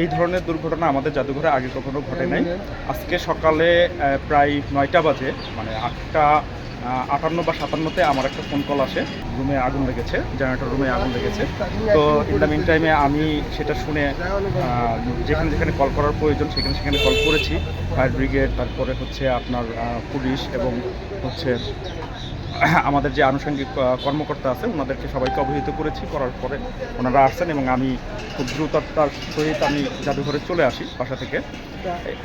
এই ধরনের দুর্ঘটনা আমাদের জাদুঘরে আগে কখনো ঘটে নাই। আজকে সকালে প্রায় নয়টা বাজে মানে আটটা আটান্ন বা সাতান্নতে আমার একটা ফোন কল আসে। রুমে আগুন লেগেছে জেনারেটর রুমে আগুন লেগেছে। তো ইন টাইমে আমি সেটা শুনে যেখানে যেখানে কল করার প্রয়োজন, সেখানে সেখানে কল করেছি। ফায়ার ব্রিগেড তারপরে হচ্ছে আপনার পুলিশ এবং হচ্ছে আমাদের যে আনুষঙ্গিক কর্মকর্তা আছে ওনাদেরকে সবাইকে অবহিত করেছি, করার পরে ওনারা আসছেন এবং আমি খুব দ্রুততার সহিত আমি জাদুঘরে চলে আসি বাসা থেকে।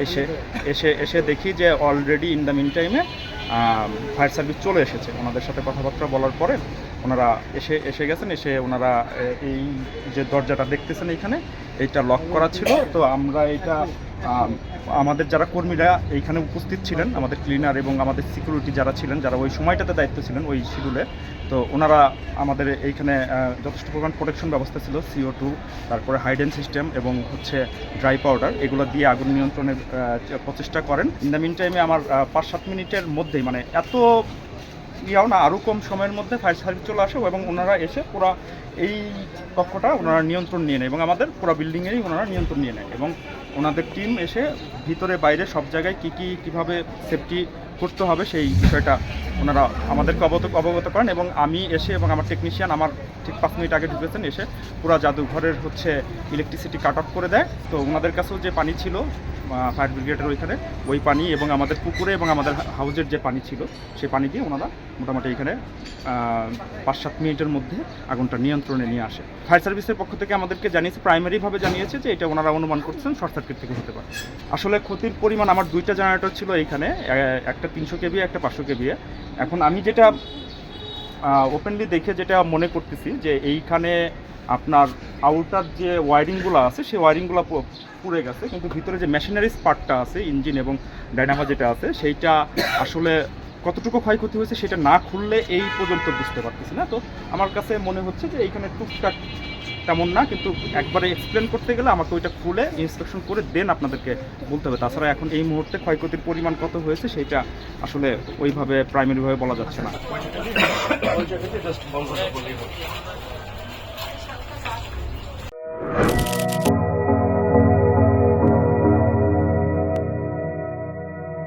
এসে এসে এসে দেখি যে অলরেডি ইন দ্য মিন টাইমে ফায়ার সার্ভিস চলে এসেছে। ওনাদের সাথে কথাবার্তা বলার পরে ওনারা এসে এসে গেছেন, এসে ওনারা এই যে দরজাটা দেখতেছেন এখানে, এইটা লক করা ছিল। তো আমরা এটা আমাদের যারা কর্মীরা এইখানে উপস্থিত ছিলেন, আমাদের ক্লিনার এবং আমাদের সিকিউরিটি যারা ছিলেন, যারা ওই সময়টাতে দায়িত্ব ছিলেন, ওই শিডিউলে তো ওনারা আমাদের এইখানে যথেষ্ট পরিমাণ প্রোটেকশন ব্যবস্থা ছিল সিও টু তারপরে হাইডেন সিস্টেম এবং হচ্ছে ড্রাই পাউডার এগুলো দিয়ে আগুন নিয়ন্ত্রণের প্রচেষ্টা করেন। ইন দ্য মিন টাইমে আমার পাঁচ সাত মিনিটের মধ্যেই মানে এত ইয়াও না আরও কম সময়ের মধ্যে ফায়ার সার্ভিস চলে আসে এবং ওনারা এসে পুরো এই কক্ষটা ওনারা নিয়ন্ত্রণ নিয়ে নেয় এবং আমাদের পুরো বিল্ডিংয়েরই ওনারা নিয়ন্ত্রণ নিয়ে নেয় এবং ওনাদের টিম এসে ভিতরে, বাইরে সব জায়গায় কি কি, কীভাবে সেফটি করতে হবে সেই বিষয়টা ওনারা আমাদেরকে অবগত অবগত করেন এবং আমি এসে এবং আমার টেকনিশিয়ান আমার ঠিক পাঁচ মিনিট আগে ঢুকেছেন, এসে পুরো জাদুঘরের হচ্ছে ইলেকট্রিসিটি কাট অফ করে দেয়। তো ওনাদের কাছেও যে পানি ছিল ফায়ার ব্রিগেডের ওইখানে ওই পানি এবং আমাদের পুকুরে এবং আমাদের হাউজের যে পানি ছিল, সেই পানি দিয়ে ওনারা মোটামুটি এখানে পাঁচ সাত মিনিটের মধ্যে আগুনটা নিয়ন্ত্রণে নিয়ে আসে। ফায়ার সার্ভিসের পক্ষ থেকে আমাদেরকে জানিয়েছে, প্রাইমারিভাবে জানিয়েছে যে এটা ওনারা অনুমান করছেন শর্ট সার্কিট থেকে হতে পারে। আসলে ক্ষতির পরিমাণ আমার দুইটা জেনারেটর ছিল এইখানে একটা তিনশো কেবি একটা পাঁচশো কেবি এখন আমি যেটা ওপেনলি দেখে যেটা মনে করতেছি যে এইখানে আপনার আউটার যে ওয়ারিংগুলো আছে, সেই ওয়ারিংগুলো পুড়ে গেছে। কিন্তু ভিতরে যে মেশিনারিজ পার্টটা আছে ইঞ্জিন এবং ডাইনামা যেটা আছে, সেইটা আসলে কতটুকু ক্ষয়ক্ষতি হয়েছে সেটা না খুললে এই পর্যন্ত বুঝতে পারতেছি না। তো আমার কাছে মনে হচ্ছে যে এইখানে টুকটাক তেমন না, কিন্তু একবারে এক্সপ্লেন করতে গেলে আমাকে ওইটা খুলে ইন্সপেকশন করে দেন আপনাদেরকে বলতে হবে। তাছাড়া এখন এই মুহূর্তে ক্ষয়ক্ষতির পরিমাণ কত হয়েছে সেটা আসলে ওইভাবে প্রাইমারিভাবে বলা যাচ্ছে না।